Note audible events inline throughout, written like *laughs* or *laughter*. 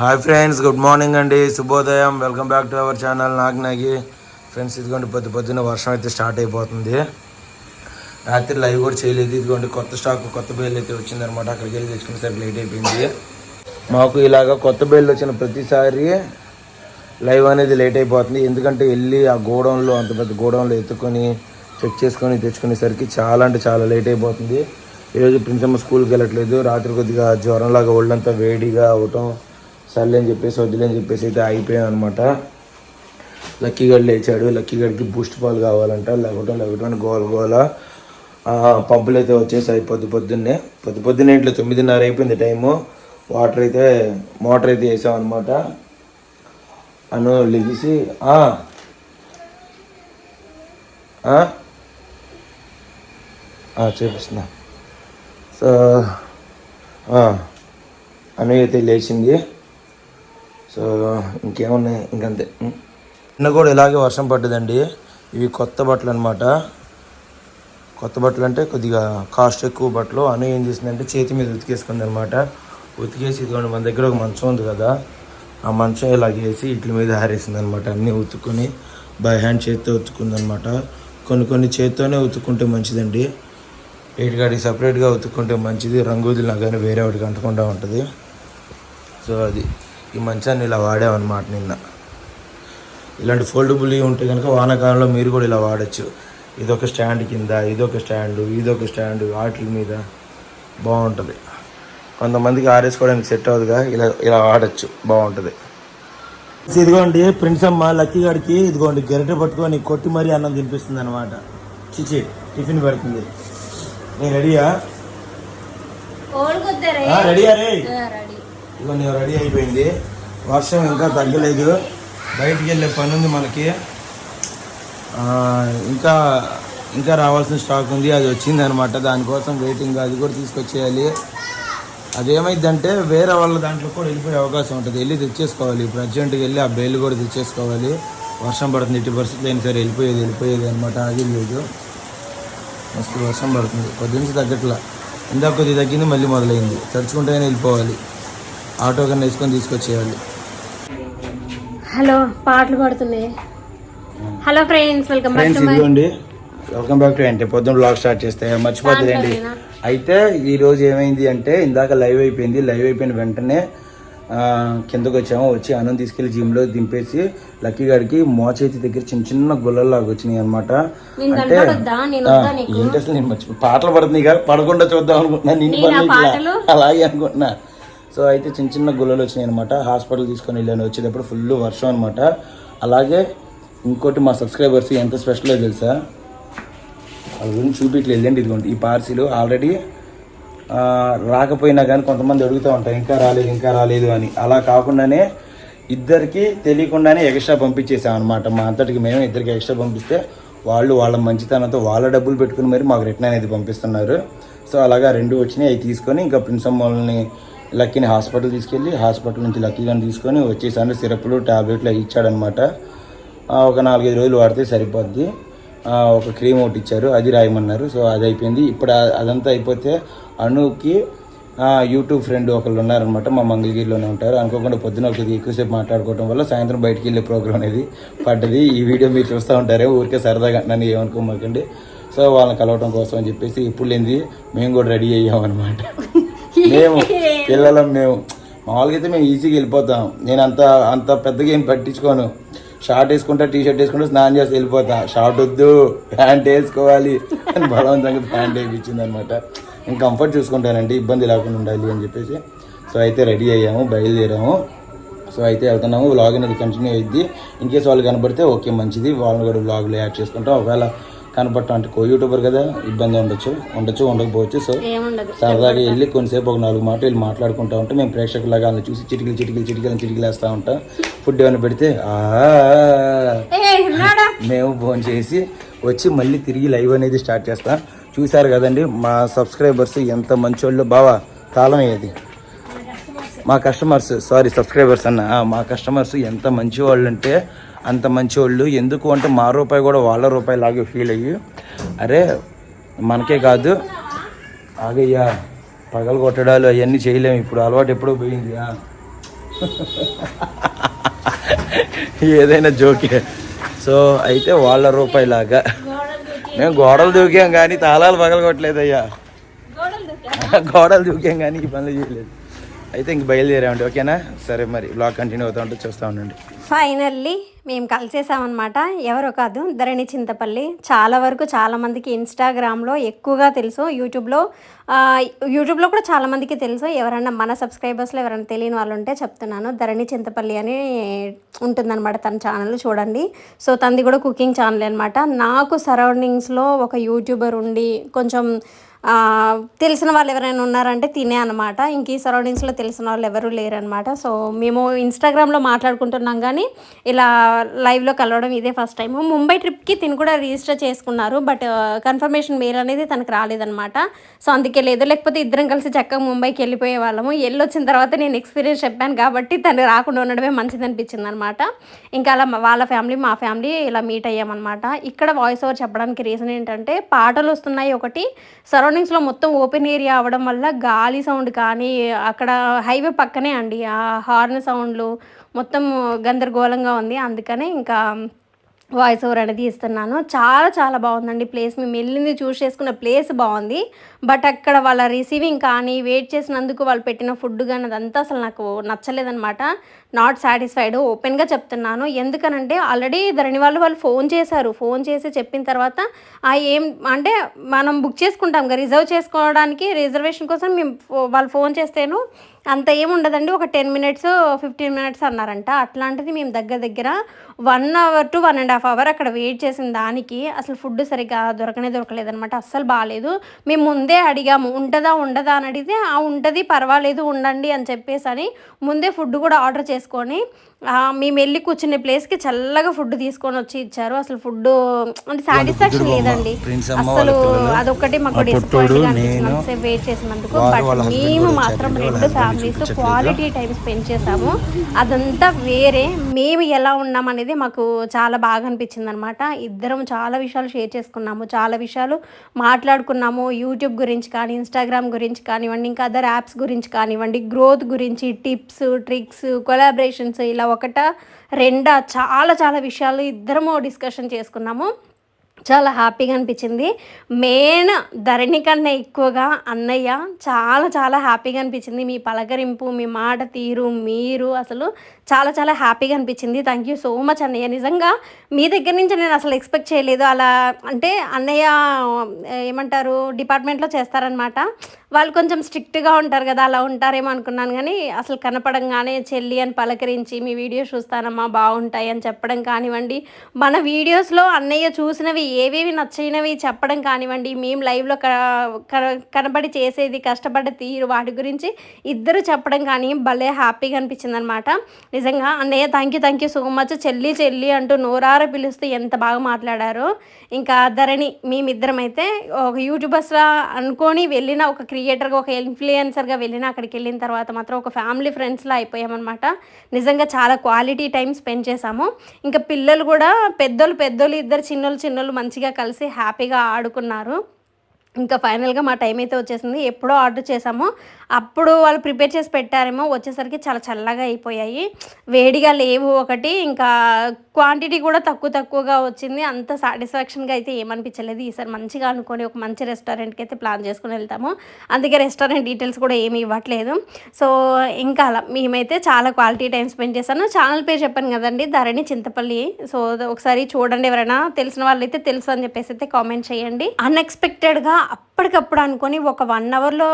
Hi friends good morning అండి. శుభోదయం. Welcome back to our channel Nag Nagi friends ఇదిగోండి పొద్దు పొద్దున్న వర్షం అయితే స్టార్ట్ అయిపోతుంది. రాత్రి లైవ్ కూడా చేయలేదు. ఇదిగోండి కొత్త స్టాక్ కొత్త బేల్ అయితే వచ్చిందనమాట అక్కడికి వెళ్ళి తెచ్చుకునేసరికి లేట్ అయిపోయింది. మాకు ఇలాగ కొత్త బేల్ వచ్చిన ప్రతిసారి లైవ్ అనేది లేట్ అయిపోతుంది. ఎందుకంటే వెళ్ళి ఆ గోడౌన్లో అంత పెద్ద గోడౌన్లో ఎత్తుకొని చెక్ చేసుకొని తెచ్చుకునేసరికి చాలా అంటే చాలా లేట్ అయిపోతుంది. ఈరోజు ప్రిన్సమ్మ స్కూల్కి వెళ్ళట్లేదు. రాత్రి కొద్దిగా జ్వరంలాగా ఒళ్ళంతా వేడిగా అవటం సర్లే అని చెప్పేసి వద్దులే అని చెప్పేసి అయితే అయిపోయాం అనమాట లక్కీగడ్ లేచాడు. లక్కీగడ్కి బూస్ట్ పాలు కావాలంట. లేకపోతే లేకపోతే గోల గోల పంపులు అయితే వచ్చేసాయి పొద్దు పొద్దున్నే. పొద్దు పొద్దున్నే ఇంట్లో తొమ్మిదిన్నర అయిపోయింది టైము. వాటర్ అయితే మోటార్ అయితే వేసాం అనమాట అను లెగిసి చూపిస్తున్నా. సో అను అయితే లేచింది. సో ఇంకేమున్నాయి? ఇంకంతే. నిన్న కూడా ఇలాగే వర్షం పడ్డదండి. ఇవి కొత్త బట్టలు అనమాట కొత్త బట్టలు అంటే కొద్దిగా కాస్ట్ ఎక్కువ బట్టలు. అను ఏం చేసిందంటే చేతి మీద ఉతికేసుకుంది అనమాట ఉతికేసి ఇదిగోండి మన దగ్గర ఒక మంచం ఉంది కదా. ఆ మంచం ఇలాగేసి ఇట్ల మీద హారేసింది అనమాట అన్నీ ఉతుక్కుని బై హ్యాండ్ చేతితో ఉతుకుంది అనమాట కొన్ని కొన్ని చేతితోనే ఉతుక్కుంటే మంచిదండి. వీటికాడికి సపరేట్గా ఉతుక్కుంటే మంచిది. రంగుదిలా కానీ వేరే వాటికి అంటకుండా ఉంటుంది. సో అది. ఈ మంచాన్ని ఇలా వాడామన్నమాట నిన్న. ఇలాంటి ఫోల్డబుల్ ఉంటే కనుక వానాకాలంలో మీరు కూడా ఇలా వాడచ్చు. ఇదొక స్టాండ్ కింద ఇదొక స్టాండు ఇదొక స్టాండు వాటి మీద బాగుంటుంది కొంతమందికి ఆరేసుకోవడానికి సెట్ అవుతుందిగా ఇలా ఇలా వాడచ్చు బాగుంటుంది ఇదిగోండి ప్రిన్స్ అమ్మ లక్కీ గారికి ఇదిగోండి గరిటె పట్టుకొని కొట్టి మరీ అన్నం తినిపిస్తుంది అనమాట చిచి టిఫిన్ పెడుతుంది. నేను రెడీయా? రెడీయా రే? రెడీ నేను రెడీ అయిపోయింది. వర్షం ఇంకా తగ్గలేదు. బయటికి వెళ్ళే పని ఉంది మనకి. ఇంకా ఇంకా రావాల్సిన స్టాక్ ఉంది. అది వచ్చింది అనమాట దానికోసం వెయిటింగ్ అది కూడా తీసుకొచ్చేయాలి. అదేమైందంటే వేరే వాళ్ళ దాంట్లో కూడా వెళ్ళిపోయే అవకాశం ఉంటుంది. వెళ్ళి తెచ్చేసుకోవాలి. ఇప్పుడు అర్జెంటుగా వెళ్ళి ఆ బెయిల్ కూడా తెచ్చేసుకోవాలి. వర్షం పడుతుంది. ఇటు పరిస్థితులు అయినా సరే వెళ్ళిపోయేది వెళ్ళిపోయేది అనమాట. అది లేదు. మస్తు వర్షం పడుతుంది. కొద్ది నుంచి తగ్గట్లా. ఇందాక కొద్ది తగ్గింది మళ్ళీ మొదలైంది. తడుచుకుంటేనే వెళ్ళిపోవాలి. ఆటో కన్నా వేసుకొని తీసుకొచ్చేయాలి. హలో పాటలు పాడుతున్నాయి. Hello friends welcome back to my welcome back to అంటే పొద్దున్న బ్లాగ్ స్టార్ట్ చేస్తే మర్చిపోతుందండి అయితే ఈ రోజు ఏమైంది అంటే ఇందాక లైవ్ అయిపోయింది. లైవ్ అయిపోయిన వెంటనే కిందకు వచ్చాము. వచ్చి అన్నం తీసుకెళ్ళి జిమ్లో దింపేసి లక్కీ గారికి మోచేతి దగ్గర చిన్న చిన్న గుల్లలాగా వచ్చినాయి అనమాట అంటే ఏంటి అసలు నేను మర్చిపో పాటలు పడుతున్నాయి కదా పడకుండా చూద్దాం అనుకుంటున్నా? అలాగే అనుకుంటున్నా. సో అయితే చిన్న చిన్న గుల్లలు వచ్చినాయి అనమాట హాస్పిటల్ తీసుకొని వెళ్ళాను. వచ్చేటప్పుడు ఫుల్ వర్షం అనమాట అలాగే ఇంకోటి మా సబ్స్క్రైబర్స్ ఎంత స్పెషలో తెలుసా? వాళ్ళ గురించి చూపిట్లేదు వెళ్ళండి ఇదిగోండి ఈ పార్సిల్. ఆల్రెడీ రాకపోయినా కానీ కొంతమంది అడుగుతూ ఉంటారు ఇంకా రాలేదు ఇంకా రాలేదు అని. అలా కాకుండానే ఇద్దరికి తెలియకుండానే ఎక్స్ట్రా పంపించేసాం అనమాట మా అంతటికి మేము ఇద్దరికి ఎక్స్ట్రా పంపిస్తే వాళ్ళు వాళ్ళ మంచితనంతో వాళ్ళ డబ్బులు పెట్టుకుని మరి మాకు రిటర్న్ అనేది పంపిస్తున్నారు. సో అలాగా రెండు వచ్చినాయి. అవి తీసుకొని ఇంకా ప్రిన్సమ్ వాళ్ళని లక్కీని హాస్పిటల్ తీసుకెళ్ళి హాస్పిటల్ నుంచి లక్కీ కానీ తీసుకొని వచ్చేసాను సిరప్లు టాబ్లెట్లు ఇచ్చాడనమాట. ఒక నాలుగైదు రోజులు వాడితే సరిపోద్ది. ఒక క్రీమ్ ఒకటి ఇచ్చారు అది రాయమన్నారు. సో అది అయిపోయింది. ఇప్పుడు అదంతా అయిపోతే అనుకి యూట్యూబ్ ఫ్రెండ్ ఒకళ్ళు ఉన్నారనమాట మా మంగళగిరిలోనే ఉంటారు. అనుకోకుండా పొద్దున ఒకరికి ఎక్కువసేపు మాట్లాడుకోవడం వల్ల సాయంత్రం బయటికి వెళ్ళే ప్రోగ్రామ్ అనేది పడ్డది. ఈ వీడియో మీరు చూస్తూ ఉంటారే ఊరికే సరదాగా నన్ను ఏమనుకోమాకండి. సో వాళ్ళని కలవటం కోసం అని చెప్పేసి ఇప్పుడు లేనిది మేము కూడా రెడీ అయ్యామన్నమాట. మేము *laughs* పిల్లలం మేము. మామూలుగా అయితే మేము ఈజీగా వెళ్ళిపోతాం. నేను అంత అంత పెద్దగా ఏం పట్టించుకోను. షార్ట్ వేసుకుంటా టీ షర్ట్ వేసుకుంటా స్నానం చేసి వెళ్ళిపోతా. షార్ట్ వద్దు ప్యాంట్ వేసుకోవాలి అని బలవంతంగా ప్యాంట్ వేయించింది అనమాట నేను కంఫర్ట్ చూసుకుంటానండి ఇబ్బంది లేకుండా ఉండాలి అని చెప్పేసి. సో అయితే రెడీ అయ్యాము బయలుదేరాము. సో అయితే వెళ్తున్నాము వ్లాగ్ అనేది కంటిన్యూ అయ్యిద్ది ఇన్ కేసు వాళ్ళు కనబడితే ఓకే మంచిది. వాళ్ళని కూడా వ్లాగ్లో యాడ్ చేసుకుంటాం. ఒకవేళ కనపడటం అంటే కో యూట్యూబర్ కదా ఇబ్బంది ఉండొచ్చు ఉండొచ్చు ఉండకపోవచ్చు. సో సరదాగా వెళ్ళి కొంతసేపు ఒక నాలుగు మాటలు వెళ్ళి మాట్లాడుకుంటా ఉంటాం. మేము ప్రేక్షకులాగా అందులో చూసి చిటికలు చిటికలు చిటికలు చిటికలు వేస్తూ ఉంటాం. ఫుడ్ ఏమైనా పెడితే మేము ఫోన్ చేసి వచ్చి మళ్ళీ తిరిగి లైవ్ అనేది స్టార్ట్ చేస్తాం. చూశారు కదండి మా సబ్స్క్రైబర్స్ ఎంత మంచోళ్ళు. బావా తాళం అయ్యేది మా కస్టమర్స్ సారీ సబ్స్క్రైబర్స్ అన్న. మా కస్టమర్స్ ఎంత మంచి వాళ్ళు అంటే అంత మంచి వాళ్ళు ఎందుకు అంటే మా రూపాయి కూడా వాళ్ళ రూపాయి లాగే ఫీల్ అయ్యి. అరే మనకే కాదు. ఆగయ్యా పగలు కొట్టడాలు అవన్నీ చేయలేము. ఇప్పుడు అలవాటు ఎప్పుడో పోయింది ఏదైనా జోకే. సో అయితే వాళ్ళ రూపాయిలాగా మేము గోడలు దూకాం కానీ తాళాలు పగలగొట్టలేదయ్యా గోడలు దూకాం కానీ ఈ పనులు చేయలేదు. అయితే ఇంక బయలుదేరామండి. ఓకేనా? సరే మరి బ్లాగ్ కంటిన్యూ అవుతా ఉంటే చూస్తూ ఉండండి. ఫైనల్లీ మేము కలిసేసామన్నమాట. ఎవరో కాదు ధరణి చింతపల్లి. చాలా వరకు చాలామందికి ఇన్స్టాగ్రామ్లో ఎక్కువగా తెలుసు యూట్యూబ్లో యూట్యూబ్లో కూడా చాలామందికి తెలుసు. ఎవరైనా మన సబ్స్క్రైబర్స్లో ఎవరైనా తెలియని వాళ్ళు ఉంటే చెప్తున్నాను. ధరణి చింతపల్లి అని ఉంటుందన్నమాట తన ఛానల్ చూడండి. సో తనది కూడా కుకింగ్ ఛానల్ అనమాట నాకు సరౌండింగ్స్లో ఒక యూట్యూబర్ ఉండి కొంచెం తెలిసిన వాళ్ళు ఎవరైనా ఉన్నారంటే తినే అనమాట ఇంక ఈ సరౌండింగ్స్లో తెలిసిన వాళ్ళు ఎవరూ లేరనమాట సో మేము ఇన్స్టాగ్రామ్లో మాట్లాడుకుంటున్నాం కానీ ఇలా లైవ్లో కలవడం ఇదే ఫస్ట్ టైం ముంబై ట్రిప్కి తిని కూడా రిజిస్టర్ చేసుకున్నారు బట్ కన్ఫర్మేషన్ మెయిల్ అనేది తనకు రాలేదనమాట సో అందుకే లేదు. లేకపోతే ఇద్దరం కలిసి చక్కగా ముంబైకి వెళ్ళిపోయే వాళ్ళము. వెళ్ళొచ్చిన తర్వాత నేను ఎక్స్పీరియన్స్ చెప్పాను కాబట్టి తను రాకుండా ఉండడమే మంచిది అనిపించింది అనమాట ఇంకా అలా వాళ్ళ ఫ్యామిలీ మా ఫ్యామిలీ ఇలా మీట్ అయ్యామన్నమాట. ఇక్కడ వాయిస్ ఓవర్ చెప్పడానికి రీజన్ ఏంటంటే పాటలు వస్తున్నాయి ఒకటి సరౌండ్ సరౌండింగ్స్లో మొత్తం ఓపెన్ ఏరియా అవ్వడం వల్ల గాలి సౌండ్ కానీ అక్కడ హైవే పక్కనే అండి. ఆ హార్న్ సౌండ్లు మొత్తం గందరగోళంగా ఉంది. అందుకనే ఇంకా వాయిస్ ఓవర్ అనేది ఇస్తున్నాను. చాలా చాలా బాగుందండి ప్లేస్. మేము వెళ్ళింది చూస్ చేసుకున్న ప్లేస్ బాగుంది. బట్ అక్కడ వాళ్ళ రిసీవింగ్ కానీ వెయిట్ చేసినందుకు వాళ్ళు పెట్టిన ఫుడ్ కానీ అదంతా అసలు నాకు నచ్చలేదన్నమాట. నాట్ సాటిస్ఫైడ్ ఓపెన్గా చెప్తున్నాను. ఎందుకనంటే ఆల్రెడీ ధరణి వాళ్ళు వాళ్ళు ఫోన్ చేశారు. ఫోన్ చేసి చెప్పిన తర్వాత ఆ ఏం అంటే మనం బుక్ చేసుకుంటాం కదా రిజర్వ్ చేసుకోవడానికి రిజర్వేషన్ కోసం మేము ఫో- వాళ్ళు ఫోన్ చేస్తేను అంత ఏముండదండి ఒక టెన్ మినిట్స్ ఫిఫ్టీన్ మినిట్స్ అన్నారంట. అట్లాంటిది మేము దగ్గర దగ్గర one hour to one and half hour అక్కడ వెయిట్ చేసిన దానికి అసలు ఫుడ్ సరిగ్గా దొరకనే దొరకలేదనమాట అస్సలు బాగాలేదు. మేము ముందే అడిగాము ఉంటుందా ఉండదా? అని అడిగితే ఆ ఉంటుంది పర్వాలేదు ఉండండి అని చెప్పేసి అని ముందే ఫుడ్ కూడా ఆర్డర్ చేసుకొని మేము వెళ్ళి కూర్చునే ప్లేస్కి చల్లగా ఫుడ్ తీసుకొని వచ్చి ఇచ్చారు. అసలు ఫుడ్ అంటే సాటిస్ఫాక్షన్ లేదండి. అసలు అదొక్కటి మాకు మా పొట్టోడు, డిసప్పాయింట్ నేను, అనిపించింది వెయిట్ చేసినందుకు బట్ మేము మాత్రం రెండు ఫ్యామిలీస్? క్వాలిటీ టైం స్పెండ్ చేసాము అదంతా వేరే. మేము ఎలా ఉన్నాం అనేది మాకు చాలా బాగా అనిపించింది అనమాట ఇద్దరం చాలా విషయాలు షేర్ చేసుకున్నాము. చాలా విషయాలు మాట్లాడుకున్నాము. యూట్యూబ్ గురించి కానీ ఇన్స్టాగ్రామ్ గురించి కానివ్వండి ఇంకా అదర్ యాప్స్ గురించి కానివ్వండి గ్రోత్ గురించి టిప్స్ ట్రిక్స్ కొలాబరేషన్స్ ఇలా ఒకట రెండా చాలా చాలా విషయాలు ఇద్దరము డిస్కషన్ చేసుకున్నాము. చాలా హ్యాపీగా అనిపించింది. మెయిన్ ధరణి కన్నా ఎక్కువగా అన్నయ్య చాలా చాలా హ్యాపీగా అనిపించింది. మీ పలకరింపు మీ మాట తీరు మీరు అసలు చాలా చాలా హ్యాపీగా అనిపించింది. థ్యాంక్ యూ సో మచ్ అన్నయ్య. నిజంగా మీ దగ్గర నుంచి నేను అసలు ఎక్స్పెక్ట్ చేయలేదు. అలా అంటే అన్నయ్య ఏమంటారు డిపార్ట్మెంట్లో చేస్తారనమాట వాళ్ళు కొంచెం స్ట్రిక్ట్గా ఉంటారు కదా అలా ఉంటారేమో అనుకున్నాను కానీ అసలు కనపడంగానే చెల్లి అని పలకరించి మీ వీడియోస్ చూస్తానమ్మా బాగుంటాయి అని చెప్పడం కానివ్వండి. మన వీడియోస్లో అన్నయ్య చూసినవి ఏవేవి నచ్చినవి చెప్పడం కానివ్వండి మేము లైవ్లో క కనబడి చేసేది కష్టపడ్డ తీరు వాటి గురించి ఇద్దరు చెప్పడం కానీ భలే హ్యాపీగా అనిపించింది అనమాట నిజంగా అన్నయ్య thank you thank you so much చెల్లి చెల్లి అంటూ నోరార పిలుస్తూ ఎంత బాగా మాట్లాడారు. ఇంకా ధరణి మేమిద్దరం అయితే ఒక యూట్యూబర్స్లా అనుకొని వెళ్ళిన ఒక క్రియేటర్గా ఒక ఇన్ఫ్లుయెన్సర్గా వెళ్ళిన అక్కడికి వెళ్ళిన తర్వాత మాత్రం ఒక ఫ్యామిలీ ఫ్రెండ్స్లా అయిపోయామన్నమాట నిజంగా చాలా క్వాలిటీ టైం స్పెండ్ చేశాము. ఇంకా పిల్లలు కూడా పెద్దోళ్ళు పెద్దోళ్ళు ఇద్దరు చిన్నోళ్ళు చిన్నోళ్ళు మంచిగా కలిసి హ్యాపీగా ఆడుకున్నారు. ఇంకా ఫైనల్గా మా టైం అయితే వచ్చేసింది. ఎప్పుడో ఆర్డర్ చేసామో అప్పుడు వాళ్ళు ప్రిపేర్ చేసి పెట్టారేమో వచ్చేసరికి చాలా చల్లగా అయిపోయాయి. వేడిగా లేవు ఒకటి ఇంకా క్వాంటిటీ కూడా తక్కువ తక్కువగా వచ్చింది. అంత సాటిస్ఫాక్షన్గా అయితే ఏమనిపించలేదు. ఈసారి మంచిగా అనుకొని ఒక మంచి రెస్టారెంట్కి అయితే ప్లాన్ చేసుకుని వెళ్తాము. అందుకే రెస్టారెంట్ డీటెయిల్స్ కూడా ఏమి ఇవ్వట్లేదు. సో ఇంకా అలా మేమైతే చాలా క్వాలిటీ టైం స్పెండ్ చేశాను. ఛానల్ పేరు చెప్పాను కదండి ధరణి చింతపల్లి. సో ఒకసారి చూడండి ఎవరైనా తెలిసిన వాళ్ళైతే తెలుసు అని చెప్పేసి అయితే కామెంట్ చేయండి. అన్ఎక్స్పెక్టెడ్గా అప్పటికప్పుడు అనుకొని ఒక వన్ అవర్లో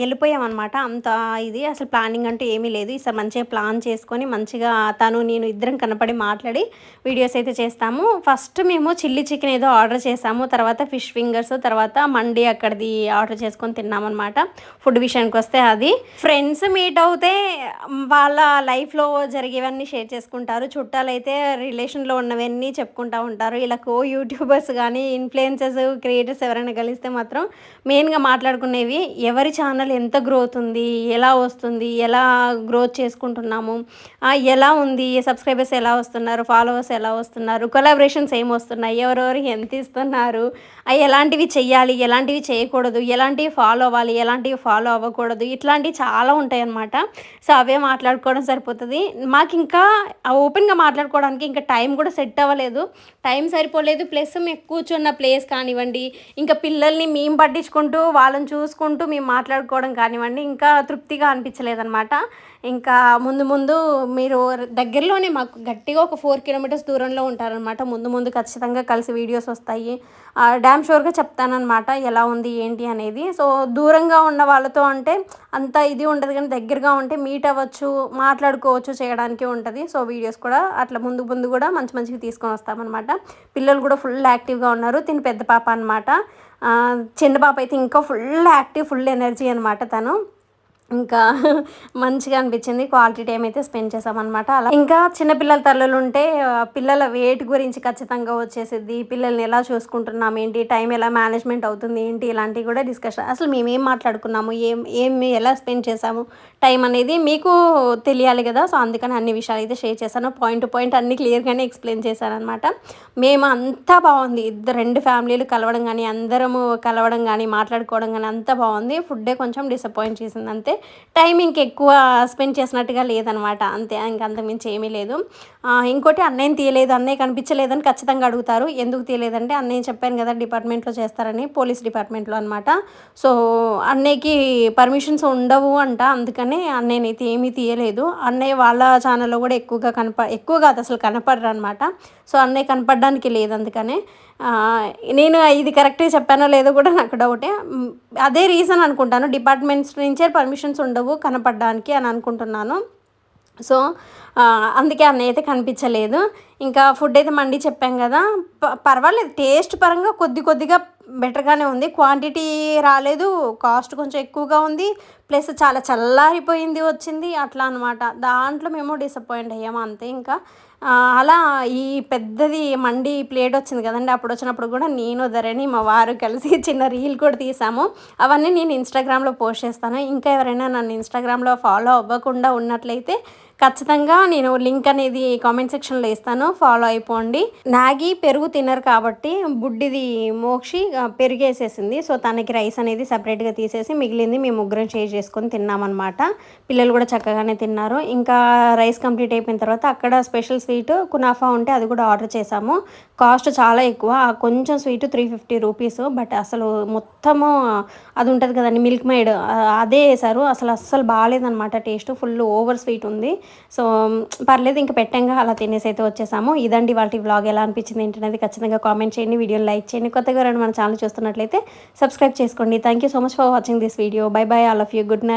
వెళ్ళిపోయామన్నమాట. అంత ఇది అసలు ప్లానింగ్ అంటూ ఏమీ లేదు. ఈసారి మంచిగా ప్లాన్ చేసుకొని మంచిగా తను నేను ఇద్దరం కనపడి మాట్లాడి వీడియోస్ అయితే చేస్తాము. ఫస్ట్ మేము చిల్లీ చికెన్ ఏదో ఆర్డర్ చేసాము. తర్వాత ఫిష్ ఫింగర్స్ తర్వాత మండి అక్కడిది ఆర్డర్ చేసుకొని తిన్నామన్నమాట. ఫుడ్ విషయానికి వస్తే అది. ఫ్రెండ్స్ మీట్ అవుతే వాళ్ళ లైఫ్లో జరిగేవన్నీ షేర్ చేసుకుంటారు. చుట్టాలైతే రిలేషన్లో ఉన్నవన్నీ చెప్పుకుంటూ ఉంటారు. ఇలా కో యూట్యూబర్స్ కానీ ఇన్ఫ్లుయెన్సెస్ క్రియేటర్స్ ఎవరైనా కలిసి కలిస్తే మాత్రం మెయిన్గా మాట్లాడుకునేవి ఎవరి ఛానల్ ఎంత గ్రోత్ ఉంది ఎలా వస్తుంది ఎలా గ్రోత్ చేసుకుంటున్నాము ఎలా ఉంది సబ్స్క్రైబర్స్ ఎలా వస్తున్నారు ఫాలోవర్స్ ఎలా వస్తున్నారు కొలాబరేషన్స్ ఏం వస్తున్నాయి ఎవరెవరు ఎంత ఇస్తున్నారు అవి ఎలాంటివి చెయ్యాలి ఎలాంటివి చేయకూడదు ఎలాంటివి ఫాలో అవ్వాలి ఎలాంటివి ఫాలో అవ్వకూడదు ఇట్లాంటివి చాలా ఉంటాయి అన్నమాట సో అవే మాట్లాడుకోవడం సరిపోతుంది. మాకు ఇంకా ఓపెన్గా మాట్లాడుకోవడానికి ఇంకా టైం కూడా సెట్ అవ్వలేదు. టైం సరిపోలేదు ప్లస్ మేము కూర్చున్న ప్లేస్ కానివ్వండి ఇంకా పిల్లల్ని మేము పట్టించుకుంటూ వాళ్ళని చూసుకుంటూ మేము మాట్లాడుకోవడం కానివ్వండి ఇంకా తృప్తిగా అనిపించలేదన్నమాట. ఇంకా ముందు ముందు మీరు దగ్గరలోనే మాకు గట్టిగా ఒక ఫోర్ కిలోమీటర్స్ దూరంలో ఉంటారనమాట ముందు ముందు ఖచ్చితంగా కలిసి వీడియోస్ వస్తాయి. డ్యామ్ షోర్గా చెప్తానమాట ఎలా ఉంది ఏంటి అనేది. సో దూరంగా ఉన్న వాళ్ళతో అంటే అంత ఇది ఉండదు కానీ దగ్గరగా ఉంటే మీట్ అవ్వచ్చు మాట్లాడుకోవచ్చు చేయడానికి ఉంటుంది. సో వీడియోస్ కూడా అట్లా ముందు ముందు కూడా మంచి మంచిగా తీసుకొని వస్తామన్నమాట. పిల్లలు కూడా ఫుల్ యాక్టివ్గా ఉన్నారు. తిని పెద్ద పాప అనమాట చిన్న పాప అయితే ఇంకా ఫుల్ యాక్టివ్ ఫుల్ ఎనర్జీ అనమాట తను. ఇంకా మంచిగా అనిపించింది. క్వాలిటీ టైం అయితే స్పెండ్ చేసామన్నమాట. అలా ఇంకా చిన్నపిల్లల తల్లులు ఉంటే పిల్లల వెయిట్ గురించి ఖచ్చితంగా వచ్చేసిద్ది. పిల్లల్ని ఎలా చూసుకుంటున్నాం? ఏంటి? టైం ఎలా మేనేజ్మెంట్ అవుతుంది? ఏంటి? ఇలాంటివి కూడా డిస్కషన్ అసలు మేము ఏం మాట్లాడుకున్నాము? ఏం ఏం ఎలా స్పెండ్ చేసాము? టైం అనేది మీకు తెలియాలి కదా? సో అందుకని అన్ని విషయాలు అయితే షేర్ చేశాను. పాయింట్ టు పాయింట్ అన్ని క్లియర్గానే ఎక్స్ప్లెయిన్ చేశాను అనమాట మేము అంతా బాగుంది. ఇద్దరు రెండు ఫ్యామిలీలు కలవడం కానీ అందరము కలవడం కానీ మాట్లాడుకోవడం కానీ అంతా బాగుంది. ఫుడ్డే కొంచెం డిసప్పాయింట్ చేసింది అంతే. టైం ఇంకెక్కువ స్పెండ్ చేసినట్టుగా లేదనమాట. అంతే ఇంకంతమించి ఏమీ లేదు. ఇంకోటి అన్నయ్యని తీయలేదు అన్నయ్య కనిపించలేదని ఖచ్చితంగా అడుగుతారు. ఎందుకు తీయలేదంటే అన్నయ్య చెప్పాను కదా డిపార్ట్మెంట్లో చేస్తారని పోలీస్ డిపార్ట్మెంట్లో అనమాట సో అన్నయ్యకి పర్మిషన్స్ ఉండవు అంట. అందుకనే అన్నయ్యనైతే ఏమీ తీయలేదు. అన్నయ్య వాళ్ళ ఛానల్లో కూడా ఎక్కువగా కనప ఎక్కువగా అది అసలు కనపడరు అనమాట సో అన్నయ్య కనపడడానికి లేదు అందుకనే. నేను ఇది కరెక్ట్గా చెప్పానో లేదో కూడా నాకు డౌటే. అదే రీజన్ అనుకుంటాను. డిపార్ట్మెంట్స్ నుంచే పర్మిషన్స్ ఉండవు కనపడడానికి అని అనుకుంటున్నాను. సో అందుకే అన్న అయితే కనిపించలేదు. ఇంకా ఫుడ్ అయితే మండి చెప్పాం కదా. ప- పర్వాలేదు టేస్ట్ పరంగా కొద్ది కొద్దిగా బెటర్గానే ఉంది. క్వాంటిటీ రాలేదు కాస్ట్ కొంచెం ఎక్కువగా ఉంది. ప్లస్ చాలా చల్లారిపోయింది వచ్చింది అట్లా అనమాట దాంట్లో మేము డిసప్పాయింట్ అయ్యాము అంతే ఇంకా. అలా ఈ పెద్దది మండి ప్లేట్ వచ్చింది కదండి అప్పుడు వచ్చినప్పుడు కూడా నేను ధరణి మా వారు కలిసి *laughs* చిన్న రీల్ కూడా తీసాము. అవన్నీ నేను ఇన్స్టాగ్రామ్లో పోస్ట్ చేస్తాను. ఇంకా ఎవరైనా నన్ను ఇన్స్టాగ్రామ్లో ఫాలో అవ్వకుండా ఉన్నట్లయితే ఖచ్చితంగా నేను లింక్ అనేది కామెంట్ సెక్షన్లో ఇస్తాను. ఫాలో అయిపోండి. నాగి పెరుగు తినరు కాబట్టి బుడ్డిది మోక్షి పెరిగేసేసింది. సో తనకి రైస్ అనేది సపరేట్గా తీసేసి మిగిలింది మేము ముగ్గురం షేర్ చేసుకొని తిన్నామన్నమాట. పిల్లలు కూడా చక్కగానే తిన్నారు. ఇంకా రైస్ కంప్లీట్ అయిపోయిన తర్వాత అక్కడ స్పెషల్ స్వీట్ కునాఫా ఉంటే అది కూడా ఆర్డర్ చేసాము కాస్ట్ చాలా ఎక్కువ. కొంచెం sweet three fifty rupees. But అసలు మొత్తము అది ఉంటుంది కదండి మిల్క్ మేడ్ అదే వేసారు అసలు అస్సలు బాగాలేదన్నమాట టేస్ట్. ఫుల్ ఓవర్ స్వీట్ ఉంది. సో పర్లేదు ఇంకా పెట్టంగా అలా తినేసి అయితే వచ్చేసాము. ఇదండి వాళ్ళకి వ్లాగ్ ఎలా అనిపించింది ఏంటనేది ఖచ్చితంగా కామెంట్ చేయండి వీడియోని లైక్ చేయండి. కొత్తగా రెండు మన ఛానల్ చూస్తున్నట్లయితే సబ్స్క్రైబ్ చేసుకోండి. Thank you so much for watching this video bye bye all of you good night